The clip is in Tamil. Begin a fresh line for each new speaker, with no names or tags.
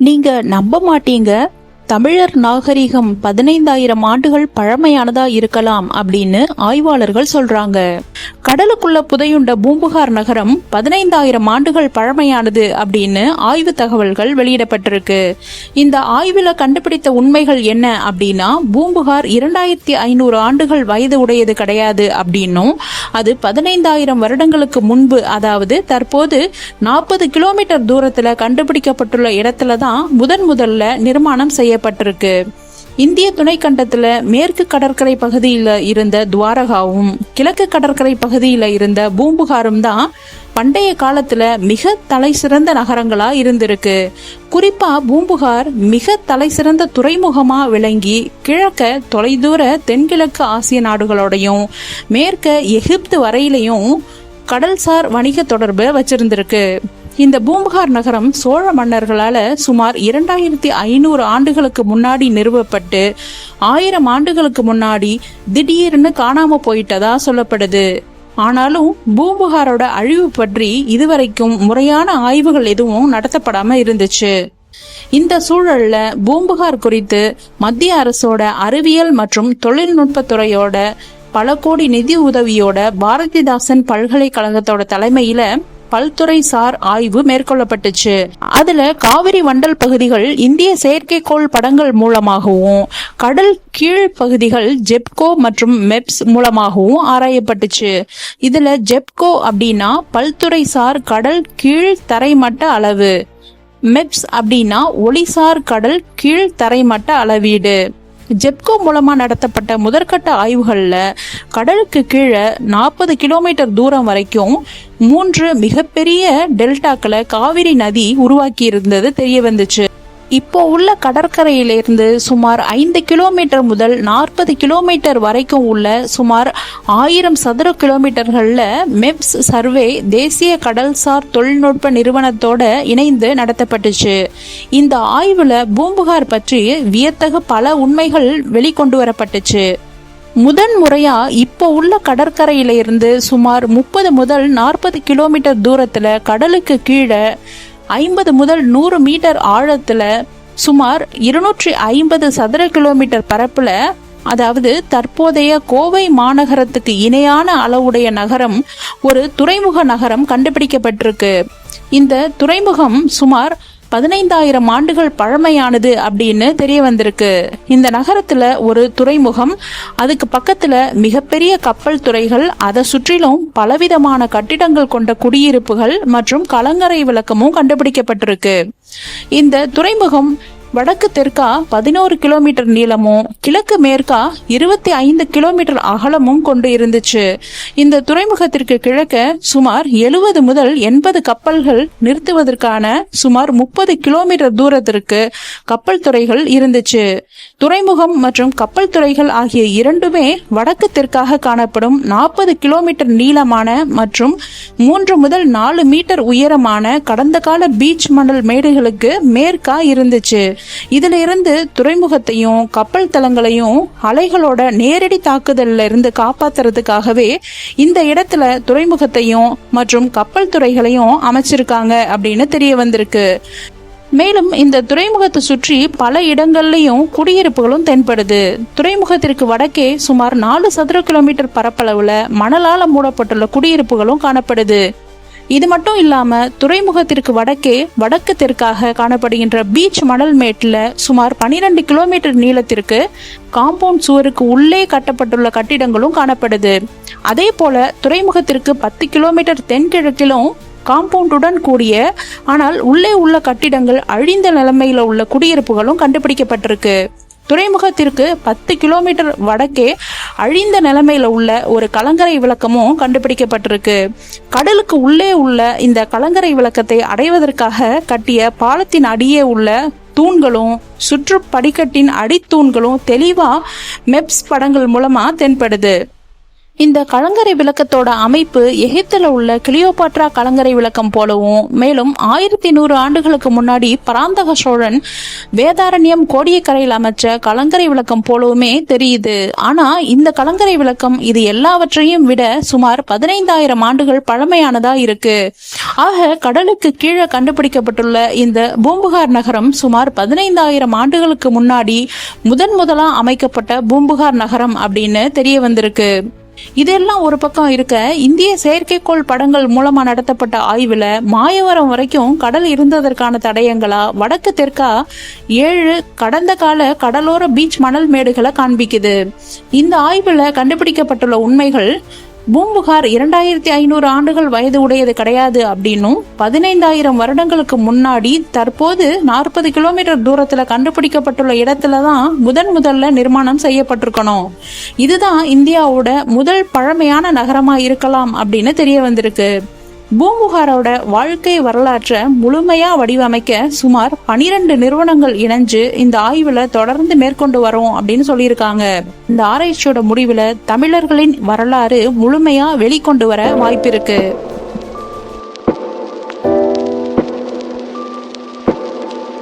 நீங்க நம்ப மாட்டீங்க. தமிழர் நாகரிகம் பதினைந்தாயிரம் ஆண்டுகள் பழமையானதா இருக்கலாம் அப்படின்னு ஆய்வாளர்கள் சொல்றாங்க. கடலுக்குள்ள புதையுண்ட பூம்புகார் நகரம் பதினைந்தாயிரம் ஆண்டுகள் பழமையானது அப்படின்னு ஆய்வு தகவல்கள் வெளியிடப்பட்டிருக்கு. இந்த ஆய்வுல கண்டுபிடித்த உண்மைகள் என்ன அப்படின்னா பூம்புகார் இரண்டாயிரத்தி ஐநூறு ஆண்டுகள் வயது உடையது கிடையாது அப்படின்னும் அது பதினைந்தாயிரம் வருடங்களுக்கு முன்பு அதாவது தற்போது நாற்பது கிலோமீட்டர் தூரத்துல கண்டுபிடிக்கப்பட்டுள்ள இடத்துல தான் முதன் முதல்ல நிர்மாணம் செய்யப்பட்டிருக்கு இந்திய துணைக்கண்டத்தில் மேற்கு கடற்கரை பகுதியில் இருந்த துவாரகாவும் கிழக்கு கடற்கரை பகுதியில் இருந்த பூம்புகாரும் தான் பண்டைய காலத்தில் மிக தலை சிறந்த நகரங்களாக இருந்திருக்கு. குறிப்பாக பூம்புகார் மிக தலை சிறந்த துறைமுகமாக விளங்கி கிழக்க தொலைதூர தென்கிழக்கு ஆசிய நாடுகளோடையும் மேற்க எகிப்து வரையிலையும் கடல்சார் வணிக தொடர்பு வச்சிருந்திருக்கு. இந்த பூம்புகார் நகரம் சோழ மன்னர்களால சுமார் இரண்டாயிரத்தி ஐநூறு ஆண்டுகளுக்கு முன்னாடி நிறுவப்பட்டு ஆயிரம் ஆண்டுகளுக்கு முன்னாடி திடீர்னு காணாம போயிட்டதா சொல்லப்படுது. ஆனாலும் பூம்புகாரோட அழிவு பற்றி இதுவரைக்கும் முறையான ஆய்வுகள் எதுவும் நடத்தப்படாம இருந்துச்சு. இந்த சூழல்ல பூம்புகார் குறித்து மத்திய அரசோட அறிவியல் மற்றும் தொழில்நுட்பத்துறையோட பல கோடி நிதி உதவியோட பாரதிதாசன் பல்கலைக்கழகத்தோட தலைமையில பல்துறை சார் ஆய்வு மேற்கொள்ளப்பட்டுச்சு. அதுல காவிரி வண்டல் பகுதிகள் இந்திய செயற்கைக்கோள் படங்கள் மூலமாகவும் கடல் கீழ் பகுதிகள் ஜெப்கோ மற்றும் மெப்ஸ் மூலமாகவும் ஆராயப்பட்டுச்சு. இதுல ஜெப்கோ அப்படின்னா பல்துறை சார் கடல் கீழ் தரைமட்ட அளவு. மெப்ஸ் அப்படின்னா ஒளிசார் கடல் கீழ் தரைமட்ட அளவீடு. ஜெப்கோ மூலமாக நடத்தப்பட்ட முதற்கட்ட ஆய்வுகளில் கடலுக்கு கீழே நாற்பது கிலோமீட்டர் தூரம் வரைக்கும் மூன்று மிகப்பெரிய டெல்டாக்களை காவிரி நதி உருவாக்கி இருந்தது தெரிய வந்துச்சு. இப்போ உள்ள கடற்கரையிலிருந்து சுமார் ஐந்து கிலோமீட்டர் முதல் நாற்பது கிலோமீட்டர் வரைக்கும் உள்ள சுமார் ஆயிரம் சதுர கிலோமீட்டர்களில் மெப்ஸ் சர்வே தேசிய கடல்சார் தொழில்நுட்ப நிறுவனத்தோட இணைந்து நடத்தப்பட்டுச்சு. இந்த ஆய்வுல பூம்புகார் பற்றி வியத்தகு பல உண்மைகள் வெளிக்கொண்டு வரப்பட்டுச்சு. முதன் முறையா இப்போ உள்ள கடற்கரையில இருந்து சுமார் முப்பது முதல் நாற்பது கிலோமீட்டர் தூரத்துல கடலுக்கு கீழே ஐம்பது முதல் நூறு மீட்டர் ஆழத்துல சுமார் இருநூற்றி ஐம்பது சதுர கிலோமீட்டர் பரப்புல அதாவது தற்போதைய கோவை மாநகரத்துக்கு இணையான அளவுடைய நகரம் ஒரு துறைமுக நகரம் கண்டுபிடிக்கப்பட்டிருக்கு. இந்த துறைமுகம் சுமார் பதினைந்தாயிரம் ஆண்டுகள் பழமையானது அப்படின்னு தெரிய வந்திருக்கு இந்த நகரத்துல ஒரு துறைமுகம் அதுக்கு பக்கத்துல மிகப்பெரிய கப்பல் துறைகள் அதை சுற்றிலும் பலவிதமான கட்டிடங்கள் கொண்ட குடியிருப்புகள் மற்றும் கலங்கரை விளக்கமும் கண்டுபிடிக்கப்பட்டிருக்கு. இந்த துறைமுகம் வடக்கு தெற்கா பதினோரு கிலோமீட்டர் நீளமும் கிழக்கு மேற்கா இருபத்தி ஐந்து கிலோமீட்டர் அகலமும் கொண்டு இருந்துச்சு. இந்த துறைமுகத்திற்கு கிழக்க சுமார் எழுபது முதல் எண்பது கப்பல்கள் நிறுத்துவதற்கான சுமார் முப்பது கிலோமீட்டர் தூரத்திற்கு கப்பல் துறைகள் இருந்துச்சு. துறைமுகம் மற்றும் கப்பல் துறைகள் ஆகிய இரண்டுமே வடக்கு தெற்காக காணப்படும் நாற்பது கிலோமீட்டர் நீளமான மற்றும் மூன்று முதல் நாலு மீட்டர் உயரமான கடந்த கால பீச் மணல் மேடுகளுக்கு மேற்கா இருந்துச்சு. இதுல இருந்து துறைமுகத்தையும் கப்பல் தளங்களையும் அலைகளோட நேரடி தாக்குதல்ல இருந்து காப்பாத்துறதுக்காகவே இந்த இடத்துல துறைமுகத்தையும் மற்றும் கப்பல் துறைகளையும் அமைச்சிருக்காங்க அப்படின்னு தெரிய வந்திருக்கு. மேலும் இந்த துறைமுகத்தை சுற்றி பல இடங்கள்லையும் குடியிருப்புகளும் தென்படுது. துறைமுகத்திற்கு வடக்கே சுமார் நாலு சதுர கிலோமீட்டர் பரப்பளவுல மணலால மூடப்பட்டுள்ள குடியிருப்புகளும் காணப்படுது. இது மட்டும் இல்லாம துறைமுகத்திற்கு வடக்கே வடக்கு தெற்காக காணப்படுகின்ற பீச் மணல் மேட்ல சுமார் பனிரெண்டு கிலோமீட்டர் நீளத்திற்கு காம்பவுண்ட் சுவருக்கு உள்ளே கட்டப்பட்டுள்ள கட்டிடங்களும் காணப்படுது. அதே போல துறைமுகத்திற்கு பத்து கிலோமீட்டர் தென்கிழக்கிலும் காம்பவுண்டுடன் கூடிய ஆனால் உள்ளே உள்ள கட்டிடங்கள் அழிந்த நிலைமையில உள்ள குடியிருப்புகளும் கண்டுபிடிக்கப்பட்டிருக்கு. துறைமுகத்திற்கு பத்து கிலோமீட்டர் வடக்கே அழிந்த நிலைமையில உள்ள ஒரு கலங்கரை விளக்கமும் கண்டுபிடிக்கப்பட்டிருக்கு. கடலுக்கு உள்ளே உள்ள இந்த கலங்கரை விளக்கத்தை அடைவதற்காக கட்டிய பாலத்தின் அடியே உள்ள தூண்களும் சுற்று படிக்கட்டின் அடித்தூண்களும் தெளிவா மெப்ஸ் படங்கள் மூலமா தென்படுது. இந்த கலங்கரை விளக்கத்தோட அமைப்பு எகிப்தில் உள்ள கிளியோபாட்ரா கலங்கரை விளக்கம் போலவும் மேலும் ஆயிரத்தி நூறு ஆண்டுகளுக்கு முன்னாடி பராந்தக சோழன் வேதாரண்யம் கோடியக்கரையில் அமைச்ச கலங்கரை விளக்கம் போலவுமே தெரியுது. ஆனா இந்த கலங்கரை விளக்கம் இது எல்லாவற்றையும் விட சுமார் பதினைந்தாயிரம் ஆண்டுகள் பழமையானதா இருக்கு. ஆக கடலுக்கு கீழே கண்டுபிடிக்கப்பட்டுள்ள இந்த பூம்புகார் நகரம் சுமார் பதினைந்தாயிரம் ஆண்டுகளுக்கு முன்னாடி முதன் முதலா அமைக்கப்பட்ட பூம்புகார் நகரம் அப்படின்னு தெரிய வந்திருக்கு. இதெல்லாம் ஒரு பக்கம் இருக்க இந்திய செயற்கைக்கோள் படங்கள் மூலமா நடத்தப்பட்ட ஆய்வுல மாயவரம் வரைக்கும் கடல் இருந்ததற்கான தடயங்களா? வடக்கு தெற்கா? ஏழு கடந்த கால கடலோர பீச் மணல் மேடுகளை காண்பிக்குது. இந்த ஆய்வுல கண்டுபிடிக்கப்பட்டுள்ள உண்மைகள் பூம்புகார் இரண்டாயிரத்தி ஐநூறு ஆண்டுகள் வயது உடையது கிடையாது அப்படின்னும் பதினைந்தாயிரம் வருடங்களுக்கு முன்னாடி தற்போது நாற்பது கிலோமீட்டர் தூரத்துல கண்டுபிடிக்கப்பட்டுள்ள இடத்துல தான் முதன் முதல்ல நிர்மாணம் செய்யப்பட்டிருக்கணும். இதுதான் இந்தியாவோட முதல் பழமையான நகரமா இருக்கலாம் அப்படின்னு தெரிய வந்திருக்கு. பூம்புகாரோட வாழ்க்கை வரலாற்றை முழுமையா வடிவமைக்க சுமார் பனிரெண்டு நிறுவனங்கள் இணைஞ்சு இந்த ஆய்வுல தொடர்ந்து மேற்கொண்டு வரோம் அப்படின்னு சொல்லியிருக்காங்க. இந்த ஆராய்ச்சியோட முடிவுல தமிழர்களின் வரலாறு முழுமையா வெளிக்கொண்டு வர வாய்ப்பிருக்கு.